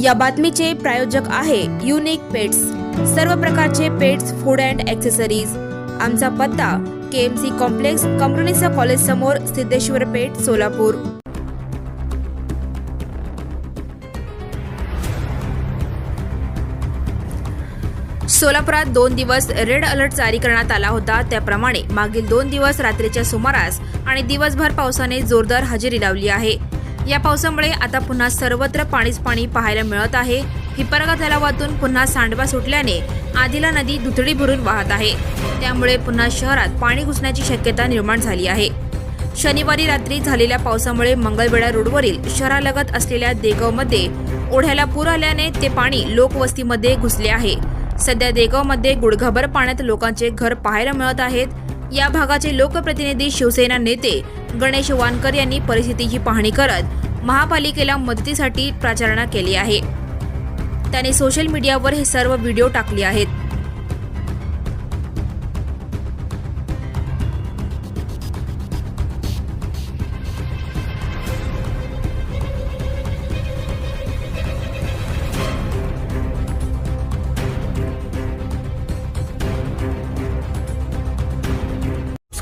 या बातमीचे प्रायोजक आहे युनिक पेट्स सर्व प्रकारचे पेट्स फूड अँड ॲक्सेसरीज आमचा पत्ता के एम सी कॉम्प्लेक्स कंपनीचा कॉलेज समोर सिद्धेश्वर पेठ सोलापूर. सोलापुरात दोन दिवस रेड अलर्ट जारी करण्यात आला होता. त्याप्रमाणे मागील दोन दिवस रात्रीच्या सुमारास आणि दिवसभर पावसाने जोरदार हजेरी लावली आहे. या पावसामुळे आता पुन्हा सर्वत्र पाणीच पाणी पाहायला मिळत आहे. हिपरगा तलावातून पुन्हा सांडवा सुटल्याने आदिला नदी दुथडी भरून वाहत आहे. त्यामुळे पुन्हा शहरात पाणी घुसण्याची शक्यता निर्माण झाली आहे. शनिवारी रात्री झालेल्या पावसामुळे मंगळवेढा रोडवरील शहरालगत असलेल्या देगावमध्ये ओढ्याला पूर आल्याने ते पाणी लोकवस्तीमध्ये घुसले आहे. सध्या देगावमध्ये गुडघाभर पाण्यात लोकांचे घर पाहायला मिळत आहेत. या भागाचे लोकप्रतिनिधी शिवसेना नेते गणेश वानकर यांनी परिस्थितीची पाहणी करत महापालिकेला मदतीसाठी प्रचारणा केली आहे. त्याने सोशल मीडियावर हे सर्व व्हिडिओ टाकले आहेत.